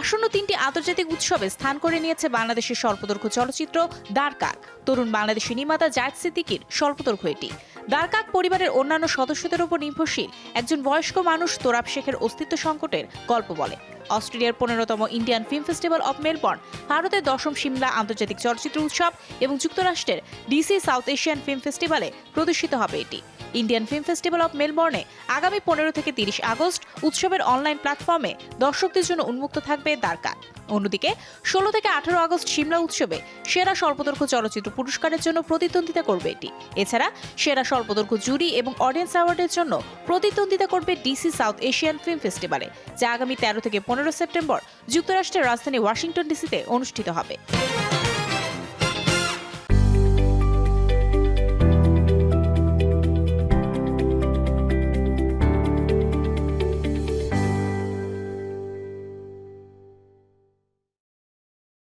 আসন্ন তিনটি আন্তর্জাতিক উৎসবে স্থান করে নিয়েছে বাংলাদেশের স্বল্পদৈর্ঘ্য চলচ্চিত্র দ্বারকাক তরুণ বাংলাদেশি নির্মাতা জায়দ সিদ্দিকির স্বল্পদৈর্ঘ্য এটি। দ্বারকাক পরিবারের অন্যান্য সদস্যদের উপর নির্ভরশীল। একজন বয়স্ক মানুষ তোরাব শেখের অস্তিত্ব সংকটের গল্প বলে। অস্ট্রেলিয়ার পনেরোতম Indian film festival of Melbourne ভারতের দশম সিমলা আন্তর্জাতিক চলচ্চিত্র উৎসব এবং যুক্তরাষ্ট্রের ডিসি সাউথ এশিয়ান ফিল্ম ফেস্টিভ্যালে প্রদর্শিত হবে এটি। ইন্ডিয়ান ফিল্ম ফেস্টিভ্যাল অব মেলবর্নে আগামী পনেরো থেকে তিরিশ আগস্ট উৎসবের অনলাইন প্ল্যাটফর্মে দর্শকদের জন্য উন্মুক্ত থাকবে দ্বারকা। অন্যদিকে, ষোলো থেকে আঠারো আগস্ট সিমলা উৎসবে সেরা স্বল্পদৈর্ঘ্য চলচ্চিত্র পুরস্কারের জন্য প্রতিদ্বন্দ্বিতা করবে এটি। এছাড়া, সেরা স্বল্পদৈর্ঘ্য জুরি এবং অডিয়েন্স অ্যাওয়ার্ডের জন্য প্রতিদ্বন্দ্বিতা করবে ডিসি সাউথ এশিয়ান ফিল্ম ফেস্টিভ্যালে যা আগামী তেরো থেকে পনেরো সেপ্টেম্বর যুক্তরাষ্ট্রের রাজধানী ওয়াশিংটন ডিসিতে অনুষ্ঠিত হবে।